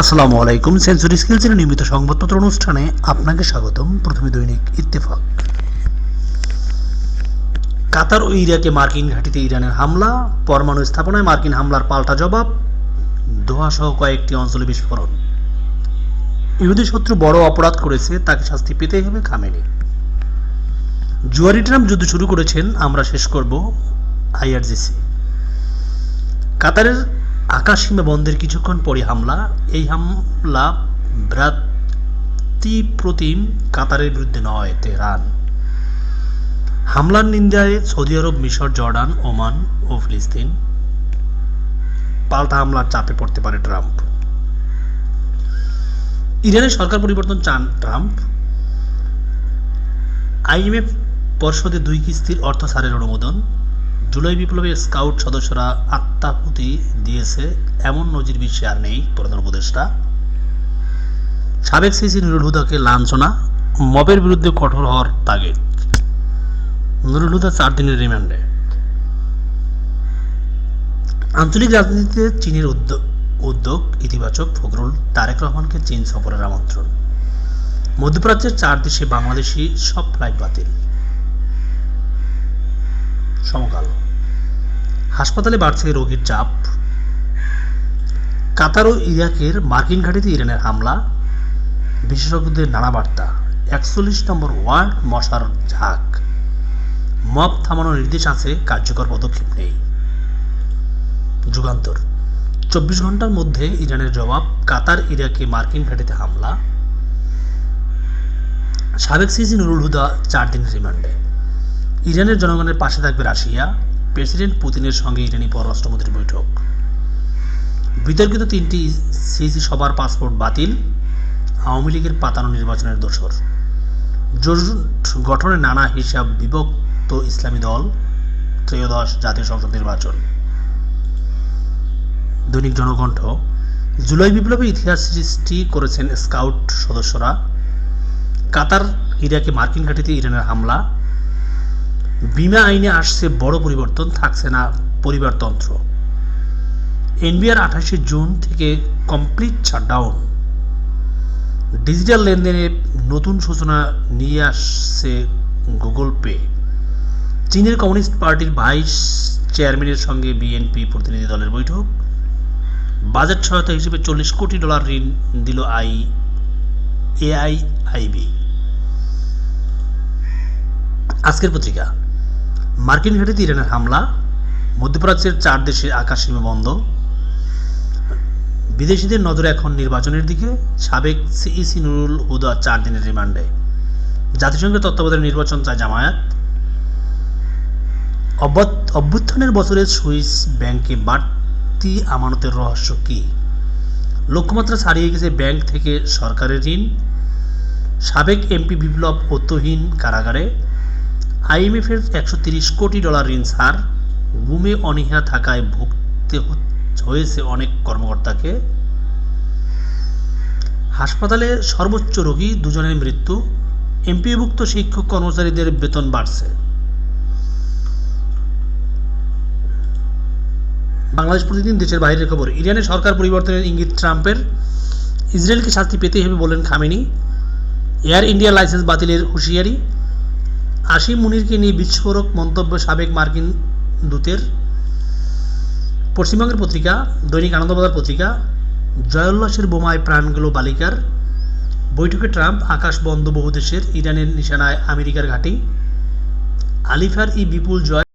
আসসালামু আলাইকুম। সেঞ্চুরি স্কিলসের নিয়মিত সংবাদপত্র অনুষ্ঠানে আপনাকে স্বাগতম। প্রথমে দৈনিক ইত্তেফাক। কাতার ও ইরাকে মার্কিন ঘাঁটিতে ইরানের হামলা। পরমাণু স্থাপনায় মার্কিন হামলার পাল্টা জবাব। দোহা সহ কয়েকটি অঞ্চলে বিস্ফোরণ। ইহুদি শত্রু বড় অপরাধ করেছে, তাকে শাস্তি পেতেই হবে খামেনি। জুয়ারি ট্রাম্প যুদ্ধ শুরু করেছেন, আমরা শেষ করব আইআরজিসি। কাতারের আকাশ সীমা বন্ধের কিছুক্ষণ পরে হামলা। এই হামলা ভ্রাতৃপ্রতিম কাতারের বিরুদ্ধে নয়, তেহরান। হামলার নিন্দায় সৌদি আরব, মিশর, জর্ডান, ওমান ও ফিলিস্তিন পাল্টা হামলার চাপে পড়তে পারে ট্রাম্প। ইরানের সরকার পরিবর্তন চান ট্রাম্প। আইএমএফ পর্ষদে দুই কিস্তির অর্থ ছাড়ের অনুমোদন। জুলাই বিপ্লবে স্কাউট সদস্যরা আত্মাহুতি দিয়েছে, এমন নজির বিশ্বে আর নেই প্রধান উপদেষ্টা। সাবেক সিসি নুরুল হুদাকে লাঞ্ছনা, মবের বিরুদ্ধে কঠোর হওয়ার তাগিদ। নুরুল হুদা চার দিনের রিমান্ডে। আঞ্চলিক রাজনীতিতে চীনের উদ্যোগ উদ্যোগ ইতিবাচক, ফখরুল তারেক রহমানকে চীন সফরের আমন্ত্রণ। মধ্যপ্রাচ্যের চার দেশে বাংলাদেশি সব ফ্লাইট বাতিল। সমকাল। হাসপাতালে বাড়ছে রোগীর চাপ। কাতার ও ইরাকের মার্কিন ঘাঁটিতে ইরানের হামলা। বিশেষজ্ঞদের নানা বার্তা। একচল্লিশ নম্বর ওয়ার্ড, মশার ঝাঁক। মব থামানোর নির্দেশ আছে, কার্যকর পদক্ষেপ নেই। যুগান্তর। চব্বিশ ঘণ্টার মধ্যে ইরানের জবাব, কাতার, ইরাকে মার্কিন ঘাটিতে হামলা। সাবেক সিসি নুরুল হুদা, চার দিন রিমান্ডে। ইরানের জনগণের পাশে থাকবে রাশিয়া। প্রেসিডেন্ট পুতিনের সঙ্গে ইরানি পররাষ্ট্রমন্ত্রীর বৈঠক। বিতর্কিত তিনটি সিসি সবার পাসপোর্ট বাতিল, আওয়ামী লীগের পাতানো নির্বাচনের দোসর। জোট গঠনে নানা হিসাব বিভক্ত ইসলামী দল, ত্রয়োদশ জাতীয় সংসদ নির্বাচন। দৈনিক জনকণ্ঠ, জুলাই বিপ্লবে ইতিহাস সৃষ্টি করেছেন স্কাউট সদস্যরা। কাতার, ইরাকে মার্কিন ঘাঁটিতে ইরানের হামলা বিমা আইনে আসছে বড় পরিবর্তন, থাকছে না পরিবারতন্ত্র এনবিআর আঠাশে জুন থেকে কমপ্লিট শাটডাউন। ডিজিটাল লেনদেনে নতুন সূচনা নিয়ে আসছে গুগল পে। চীনের কমিউনিস্ট পার্টির ভাইস চেয়ারম্যানের সঙ্গে বিএনপি প্রতিনিধি দলের বৈঠক। বাজেট সহায়তা হিসেবে চল্লিশ কোটি ডলার ঋণ দিল আই, এআইআইবি। আজকের পত্রিকা। মার্কিন ঘাঁটিতে ইরানের হামলা, মধ্যপ্রাচ্যের চার দেশে আকাশ সীমা বন্ধ। বিদেশিদের নজরে এখন নির্বাচনের দিকে, সাবেক সিইসি নুরুল হুদা চার দিনের রিমান্ডে। জাতিসংঘের তত্ত্বাবধানে নির্বাচন চায় জামায়াত। অভ্যুত- অভ্যুত্থানের বছরে সুইস ব্যাংকে বাড়তি আমানতের রহস্য কী? লক্ষ্যমাত্রা ছাড়িয়ে গেছে ব্যাংক থেকে সরকারের ঋণ। সাবেক এমপি বিপ্লব অত্যহীন কারাগারে। আইএমএফের একশো তিরিশ কোটি ডলার ঋণ ছাড় গুমে অনীহা থাকায় ভুগতে হয়েছে অনেক কর্মকর্তাকে। হাসপাতালে সর্বোচ্চ রোগী দুজনের মৃত্যু এমপিভুক্ত শিক্ষক কর্মচারীদের বেতন বাড়ছে। বাংলাদেশ প্রতিদিন দেশের বাইরের খবর। ইরানের সরকার পরিবর্তনের ইঙ্গিত ট্রাম্পের। ইসরায়েলকে শাস্তি পেতেই হবে বলেন খামেনি। এয়ার ইন্ডিয়া লাইসেন্স বাতিলের হুঁশিয়ারি। আসিম মুনিরকে নিয়ে বিস্ফোরক মন্তব্য সাবেক মার্কিন দূতের। পশ্চিমবঙ্গের পত্রিকা, দৈনিক আনন্দবাজার পত্রিকা, জয়োল্লাসের বোমায় প্রাণ গেল বালিকার। বৈঠকে ট্রাম্প আকাশ বন্ধ বহু দেশের, ইরানের নিশানায় আমেরিকার ঘাঁটি। আলিফার ই বিপুল জয়